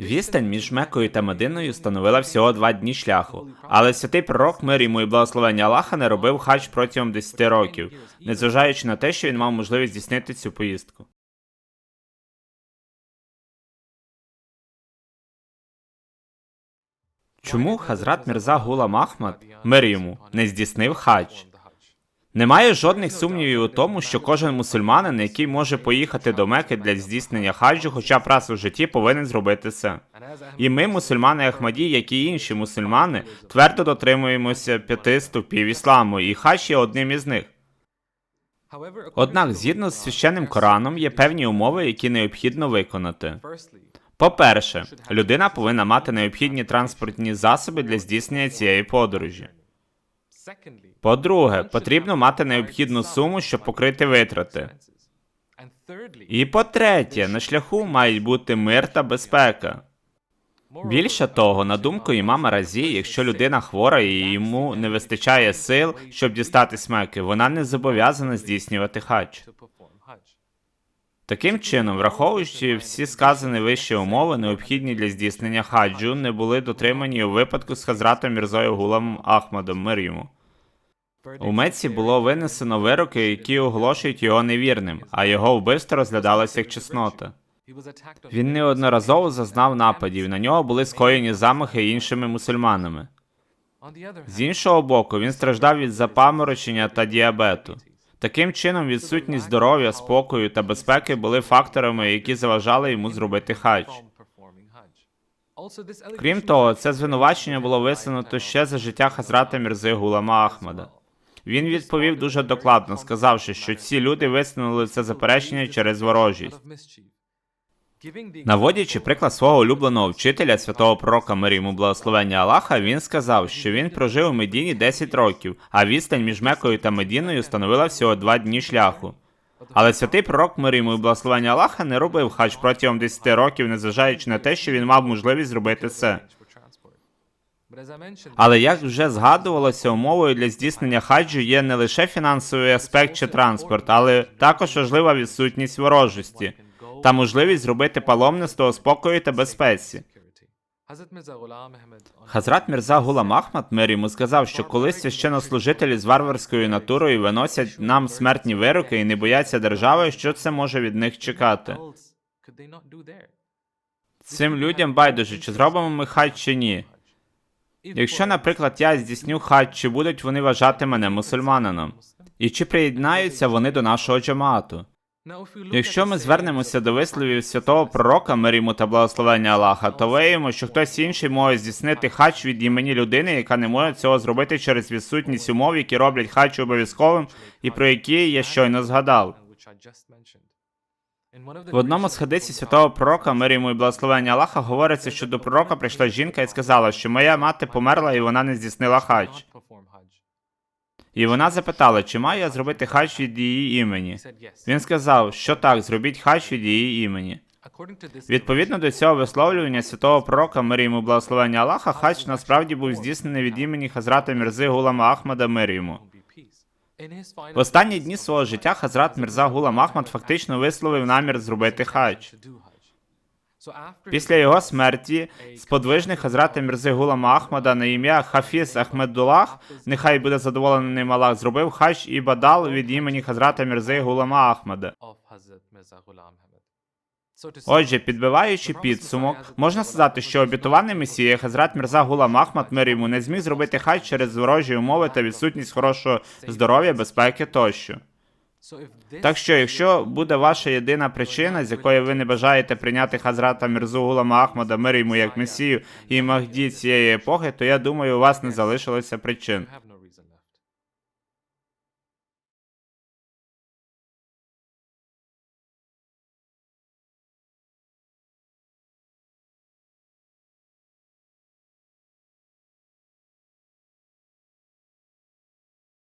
Відстань між Мекою та Мединою становила всього два дні шляху, але святий пророк мир йому і благословення Аллаха не робив хадж протягом 10 років, незважаючи на те, що він мав можливість здійснити цю поїздку. Чому Хазрат Мірза Гулам Ахмад, мир йому, не здійснив хадж? Немає жодних сумнівів у тому, що кожен мусульманин, який може поїхати до Мекки для здійснення хаджу, хоча б раз у житті повинен зробити це. І ми, мусульмани Ахмаді, як і інші мусульмани, твердо дотримуємося п'яти ступів ісламу, і хадж є одним із них. Однак, згідно з священним Кораном, є певні умови, які необхідно виконати. По-перше, людина повинна мати необхідні транспортні засоби для здійснення цієї подорожі. По-друге, потрібно мати необхідну суму, щоб покрити витрати. І по-третє, на шляху мають бути мир та безпека. Більше того, на думку імама Разі, якщо людина хвора і йому не вистачає сил, щоб дістатись Мекки, вона не зобов'язана здійснювати хадж. Таким чином, враховуючи всі сказані вище умови, необхідні для здійснення хаджу, не були дотримані у випадку з Хазратом Мірзою Гуламом Ахмадом мир йому. У Меці було винесено вироки, які оголошують його невірним, а його вбивство розглядалося як чеснота. Він неодноразово зазнав нападів, на нього були скоєні замахи іншими мусульманами. З іншого боку, він страждав від запаморочення та діабету. Таким чином, відсутність здоров'я, спокою та безпеки були факторами, які заважали йому зробити хадж. Крім того, це звинувачення було висунуто ще за життя Хазрата Мірзи Гулама Ахмада. Він відповів дуже докладно, сказавши, що ці люди висунули це заперечення через ворожість. Наводячи приклад свого улюбленого вчителя, святого пророка мир йому благословення Аллаха, він сказав, що він прожив у Медіні 10 років, а відстань між Мекою та Медіною становила всього два дні шляху. Але святий пророк мир йому і благословення Аллаха не робив хадж протягом 10 років, незважаючи на те, що він мав можливість зробити це. Але як вже згадувалося, умовою для здійснення хаджу є не лише фінансовий аспект чи транспорт, але також важлива відсутність ворожості та можливість зробити паломництво у спокою та безпеці. Хазрат Мірза Гулам Ахмад мир йому сказав, що коли священнослужителі з варварською натурою виносять нам смертні вироки і не бояться держави, що це може від них чекати. Цим людям байдуже, чи зробимо ми хадж чи ні. Якщо, наприклад, я здійсню хадж, чи будуть вони вважати мене мусульманином? І чи приєднаються вони до нашого джамаату? Якщо ми звернемося до висловів святого пророка мир йому та благословення Аллаха, то виявимо, що хтось інший може здійснити хадж від імені людини, яка не може цього зробити через відсутність умов, які роблять хадж обов'язковим, і про які я щойно згадав. В одному з хадисів святого пророка, мир йому і благословення Аллаха, говориться, що до пророка прийшла жінка і сказала, що моя мати померла і вона не здійснила хадж. І вона запитала, чи маю я зробити хадж від її імені. Він сказав, що так, зробіть хадж від її імені. Відповідно до цього висловлювання святого пророка мир йому благословення Аллаха, хадж насправді був здійснений від імені Хазрата Мірзи Гулама Ахмада мир йому. В останні дні свого життя Хазрат Мірза Гулам Ахмад фактично висловив намір зробити хадж. Після його смерті сподвижник Хазрата Мірзи Гулама Ахмада на ім'я Хафіз Ахмедулах, нехай буде задоволений ним Аллах, зробив хадж і бадал від імені Хазрата Мірзи Гулама Ахмада. Отже, підбиваючи підсумок, можна сказати, що обітований месія Хазрат Мірза Гулам Ахмад мир йому не зміг зробити хадж через ворожі умови та відсутність хорошого здоров'я, безпеки тощо. Так що, якщо буде ваша єдина причина, з якої ви не бажаєте прийняти Хазрата Мірзу Гулама Ахмада мир йому як месію і Махді цієї епохи, то я думаю, у вас не залишилося причин.